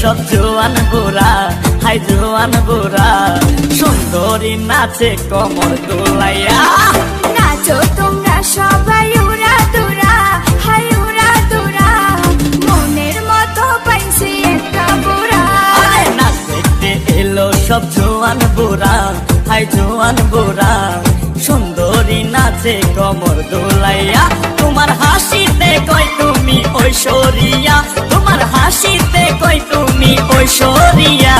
সব জোয়ান বুড়া হাই জোয়ান বুড়া সুন্দরী নাচে কমর দোলাইয়া। নাচো তোমরা সবাই উড়া দুরা হাই উড়া দুরা মনের মতো পাইছি একটা বুড়া। আরে নাচ দেখতে এলো সব জোয়ান বুড়া হাই জোয়ান বুড়া সুন্দরী নাচে কমর দোলাইয়া। তোমার হাসিতে কই তুমি ঐশ্বরিয়া তোমার হাসিতে কই তুমি ঐশ্বরিয়া?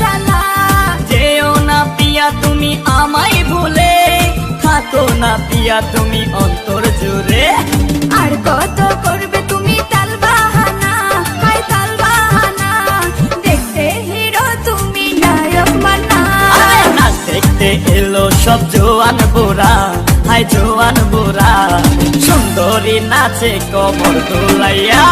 জ্বালা যেও না পিয়া তুমি আমায় ভুলে থাকো না পিয়া তুমি অন্তর জুড়ে। দেখতে এলো সব জোয়ান বোরা হাই জোয়ান বোরা সুন্দরী নাচে কমর দোলাইয়া।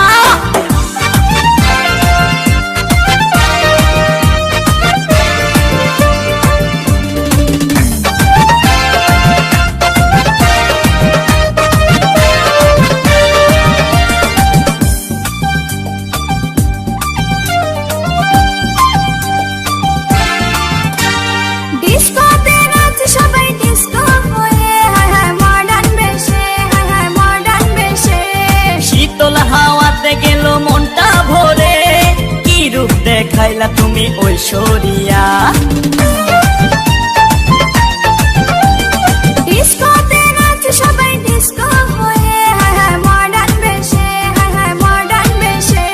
হায় মডার্ন বেশে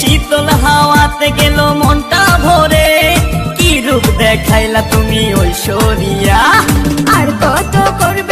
শীতল হাওয়াতে গেল মনটা ভরে কি রূপ দেখাইলা তুমি ঐশ্বরিয়া আর কত করবে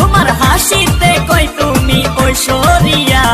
হাসিতে কই তুমি ঐশ্বরিয়া?